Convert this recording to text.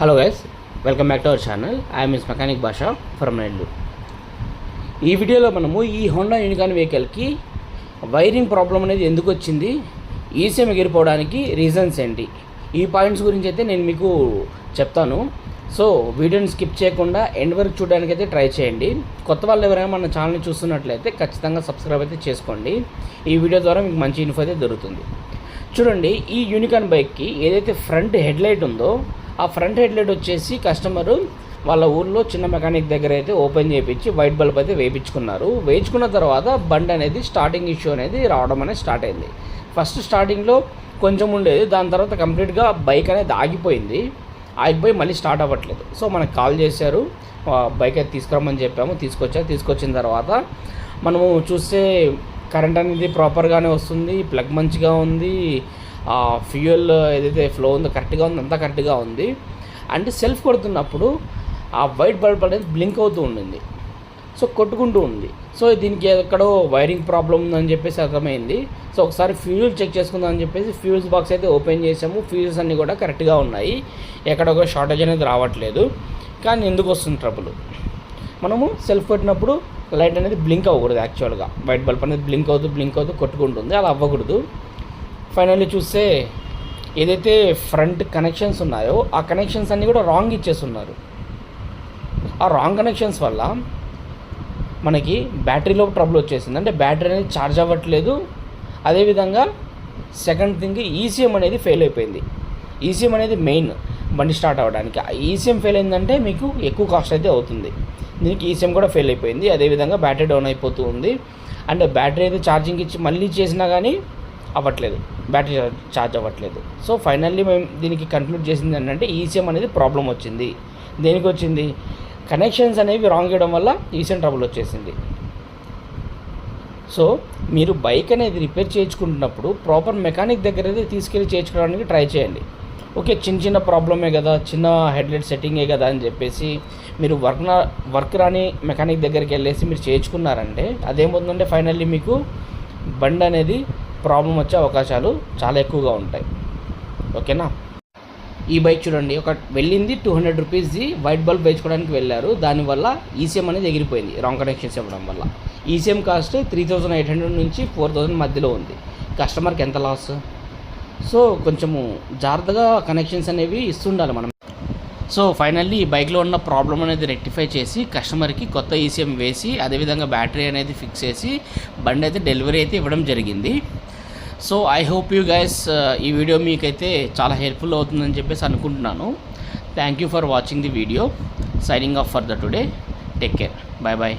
Hello guys welcome back to our channel I miss mechanic Basha from Nellore ఈ వీడియోలో మనము ఈ Honda Unicorn వెహికల్కి వైరింగ్ ప్రాబ్లం అనేది ఎందుకు వచ్చింది? ఈసీఎం ఎగిరిపోవడానికి రీజన్స్ ఏంటి? ఈ పాయింట్స్ గురించి అయితే నేను మీకు చెప్తాను. సో వీడియోని స్కిప్ చేయకుండా ఎండ్ వరకు చూడడానికి అయితే ట్రై చేయండి. కొత్త వాళ్ళు ఎవరైనా మన ఛానల్ని చూస్తున్నట్లయితే ఖచ్చితంగా సబ్స్క్రైబ్ అయితే చేసుకోండి. ఈ వీడియో ద్వారా మీకు మంచి ఇన్ఫో అయితే దొరుకుతుంది. చూడండి ఈ యూనికాన్ బైక్కి ఏదైతే ఫ్రంట్ హెడ్లైట్ ఉందో ఆ ఫ్రంట్ హెడ్లైట్ వచ్చేసి కస్టమరు వాళ్ళ ఊర్లో చిన్న మెకానిక్ దగ్గర అయితే ఓపెన్ చేయించి వైట్ బల్బ్ అయితే వేయించుకున్నారు వేయించుకున్న తర్వాత బండ్ అనేది స్టార్టింగ్ ఇష్యూ అనేది రావడం అనేది స్టార్ట్ అయింది. ఫస్ట్ స్టార్టింగ్లో కొంచెం ఉండేది దాని తర్వాత కంప్లీట్గా బైక్ అనేది ఆగిపోయింది. ఆగిపోయి మళ్ళీ స్టార్ట్ అవ్వట్లేదు. సో మనకు కాల్ చేశారు బైక్ అయితే తీసుకురమ్మని చెప్పాము తీసుకొచ్చారు. తీసుకొచ్చిన తర్వాత మనము చూస్తే కరెంట్ అనేది ప్రాపర్గానే వస్తుంది ప్లగ్ మంచిగా ఉంది ఫ్యూయల్ ఏదైతే ఫ్లో ఉందో కరెక్ట్గా ఉంది అంతా కరెక్ట్గా ఉంది. అంటే సెల్ఫ్ కొడుతున్నప్పుడు ఆ వైట్ బల్బ్ అనేది బ్లింక్ అవుతూ ఉండింది. సో కొట్టుకుంటూ ఉంది. సో దీనికి ఎక్కడో వైరింగ్ ప్రాబ్లం ఉందని చెప్పేసి అర్థమైంది. సో ఒకసారి ఫ్యూజ్ చెక్ చేసుకుందాం అని చెప్పేసి ఫ్యూజ్ బాక్స్ అయితే ఓపెన్ చేసాము. ఫ్యూజెస్ అన్నీ కూడా కరెక్ట్గా ఉన్నాయి. ఎక్కడ ఒక షార్టేజ్ అనేది రావట్లేదు. కానీ ఎందుకు వస్తుంది ట్రబుల్ మనము సెల్ఫ్ కొట్టినప్పుడు లైట్ అనేది బ్లింక్ అవ్వకూడదు యాక్చువల్గా వైట్ బల్బ్ అనేది బ్లింక్ అవుతూ బ్లింక్ అవుతూ కొట్టుకుంటుంది. అలా అవ్వకూడదు. ఫైనల్లీ చూస్తే ఏదైతే ఫ్రంట్ కనెక్షన్స్ ఉన్నాయో ఆ కనెక్షన్స్ అన్నీ కూడా రాంగ్ ఇచ్చేస్తున్నారు. ఆ రాంగ్ కనెక్షన్స్ వల్ల మనకి బ్యాటరీలో ట్రబుల్ వచ్చేసింది. అంటే బ్యాటరీ అనేది ఛార్జ్ అవ్వట్లేదు. అదేవిధంగా సెకండ్ థింగ్ ఈసీఎం అనేది ఫెయిల్ అయిపోయింది. ఈసీఎం అనేది మెయిన్ బండి స్టార్ట్ అవ్వడానికి. ఆ ఈసీఎం ఫెయిల్ అయిందంటే మీకు ఎక్కువ కాస్ట్ అయితే అవుతుంది. దీనికి ఈసీఎం కూడా ఫెయిల్ అయిపోయింది. అదేవిధంగా బ్యాటరీ డౌన్ అయిపోతూ ఉంది. అండ్ బ్యాటరీ అయితే ఛార్జింగ్ ఇచ్చి మళ్ళీ చేసినా కానీ అవ్వట్లేదు. బ్యాటరీ ఛార్జ్ అవ్వట్లేదు. సో ఫైనల్లీ మేము దీనికి కన్క్లూడ్ చేసింది ఏంటంటే ఈసీఎం అనేది ప్రాబ్లం వచ్చింది. దేనికి వచ్చింది? కనెక్షన్స్ అనేవి రాంగ్ చేయడం వల్ల ఈసీఎం ట్రబుల్ వచ్చేసింది. సో మీరు బైక్ అనేది రిపేర్ చేయించుకుంటున్నప్పుడు ప్రాపర్ మెకానిక్ దగ్గర అయితే తీసుకెళ్ళి చేయించుకోవడానికి ట్రై చేయండి. ఓకే చిన్న చిన్న ప్రాబ్లమే కదా చిన్న హెడ్లైట్ సెట్టింగే కదా అని చెప్పేసి మీరు వర్క్ నా వర్క్ రాని మెకానిక్ దగ్గరికి వెళ్ళేసి మీరు చేయించుకున్నారంటే అదేమవుతుందంటే ఫైనల్లీ మీకు బండి అనేది ప్రాబ్లం వచ్చే అవకాశాలు చాలా ఎక్కువగా ఉంటాయి. ఓకేనా? ఈ బైక్ చూడండి. ఒక వెళ్ళింది టూ హండ్రెడ్ రూపీస్ది వైట్ బల్బ్ వేయించుకోవడానికి వెళ్ళారు. దానివల్ల ఈసీఎం అనేది ఎగిరిపోయింది. రాంగ్ కనెక్షన్స్ ఇవ్వడం వల్ల. ECM cost three thousand eight hundred నుంచి ఫోర్ థౌజండ్ మధ్యలో ఉంది. కస్టమర్కి ఎంత లాస్? సో కొంచెము జాగ్రత్తగా కనెక్షన్స్ అనేవి ఇస్తుండాలి మనం. సో ఫైనల్లీ ఈ బైక్లో ఉన్న ప్రాబ్లం అనేది రెక్టిఫై చేసి కస్టమర్కి కొత్త ఈసీఎం వేసి అదేవిధంగా బ్యాటరీ అనేది ఫిక్స్ చేసి బండి అయితే డెలివరీ అయితే ఇవ్వడం జరిగింది. So I hope you guys ఈ వీడియో మీకైతే చాలా హెల్ప్ఫుల్ అవుతుందని చెప్పేసి అనుకుంటున్నాను. Thank you for watching the video signing off for the today take care bye bye